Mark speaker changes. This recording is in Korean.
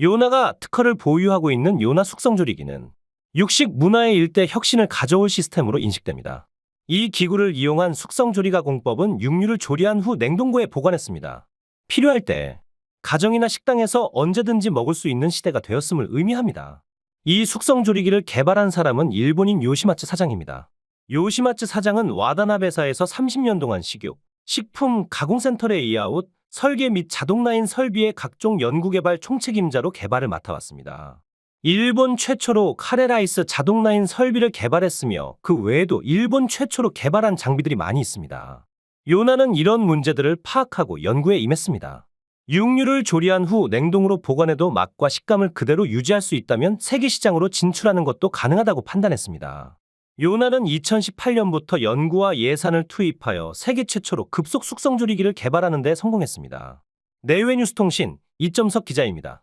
Speaker 1: 요나가 특허를 보유하고 있는 요나 숙성 조리기는 육식 문화의 일대 혁신을 가져올 시스템으로 인식됩니다. 이 기구를 이용한 숙성 조리가 공법은 육류를 조리한 후 냉동고에 보관했습니다. 필요할 때 가정이나 식당에서 언제든지 먹을 수 있는 시대가 되었음을 의미합니다. 이 숙성 조리기를 개발한 사람은 일본인 요시마츠 사장입니다. 요시마츠 사장은 와다나베사에서 30년 동안 식욕, 식품 가공센터의 이아웃, 설계 및 자동라인 설비의 각종 연구개발 총책임자로 개발을 맡아왔습니다. 일본 최초로 카레라이스 자동라인 설비를 개발했으며 그 외에도 일본 최초로 개발한 장비들이 많이 있습니다. 요나는 이런 문제들을 파악하고 연구에 임했습니다. 육류를 조리한 후 냉동으로 보관해도 맛과 식감을 그대로 유지할 수 있다면 세계 시장으로 진출하는 것도 가능하다고 판단했습니다. 요나는 2018년부터 연구와 예산을 투입하여 세계 최초로 급속 숙성 조리기를 개발하는 데 성공했습니다. 내외뉴스통신 이점석 기자입니다.